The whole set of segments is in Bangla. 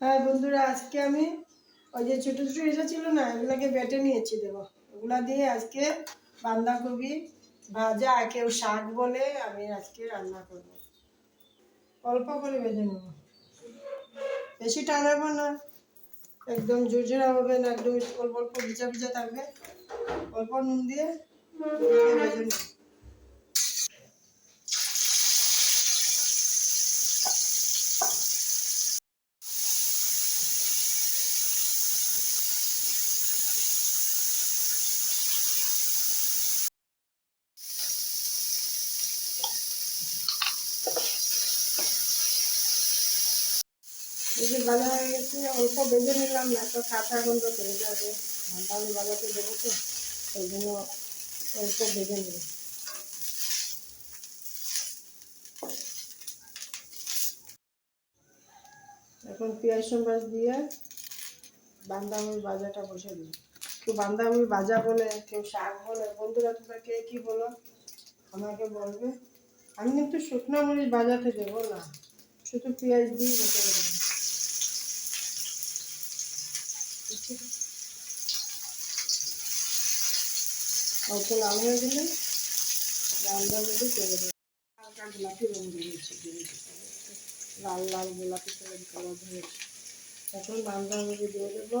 হ্যাঁ বন্ধুরা, আজকে আমি ওই যে ছোটো ছোটো এটা ছিল না, এগুলাকে বেটে নিয়েছি দেবো ওগুলা দিয়ে আজকে বাঁধাকপি ভাজা কেউ শাক বলে আমি আজকে রান্না করব। অল্প করে ভেজে নেব। বেশি টানাবো না। একদম ঝুরঝুরা হবে না, একদম অল্প অল্প ভিজা ভিজা থাকবে। অল্প নুন দিয়ে ভেজে নেব। যে ভাজা হয়ে গেছে অল্প বেজে নিলাম, না তো কাঁচা গন্ধ থেকে যাবে। আমি বাজাতে দেবো তো, সেই জন্য অল্প বেজে নেব এখন পেঁয়াজ সম্বাস দিয়ে বান্দামুড়ি ভাজাটা বসে দিই। কেউ বান্দামুড়ি ভাজা বলে, কেউ শাক বলে, বন্ধুরা তোমরা কে কী বলো, আমাকে বলবে। আমি কিন্তু শুকনো মরিচ ভাজাতে দেবো না, শুধু পেঁয়াজ দিয়ে বসে দেবো। অল্প লাল হয়ে গেলে রান্নার মধ্যে চলে যাবে হালকা গোলাপি রঙ দিয়েছি লাল লাল গোলাপি কালার কালার হয়েছে এখন রান্নার মধ্যে দিয়ে দেবো।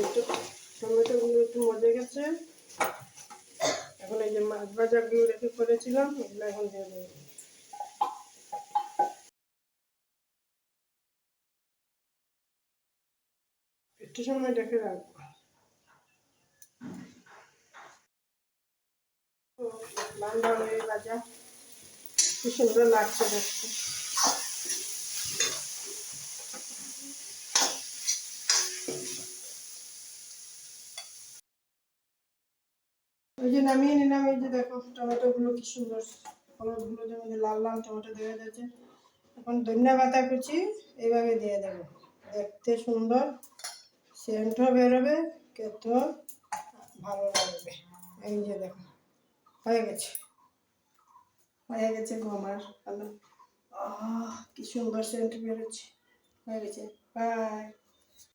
একটু টমেটোগুলো একটু মজে গেছে। এখন এই যে মাছ ভাজাগুলো রেখে করেছিলাম, এগুলো এখন দিয়ে দেবো। একটু সময় রেখে রাখব। বাঁধাকপি ভাজা। কি সুন্দর লাগছে দেখতে। ওই যে নামিয়ে নিলাম এই যে দেখো টমেটোগুলো কি সুন্দর, হলুদগুলো যেমন লাল লাল টমেটো দেওয়া যাচ্ছে এখন ধনিয়া পাতা কুচি, এইভাবে দিয়ে দেবো। দেখতে সুন্দর সেন্টও বেরোবে খেতেও ভালো লাগবে। এই যে দেখো, হয়ে গেছে। হয়ে গেছে গো আমার, ভালো। কি সুন্দর সেন্ট বেরোচ্ছে। হয়ে গেছে। বাই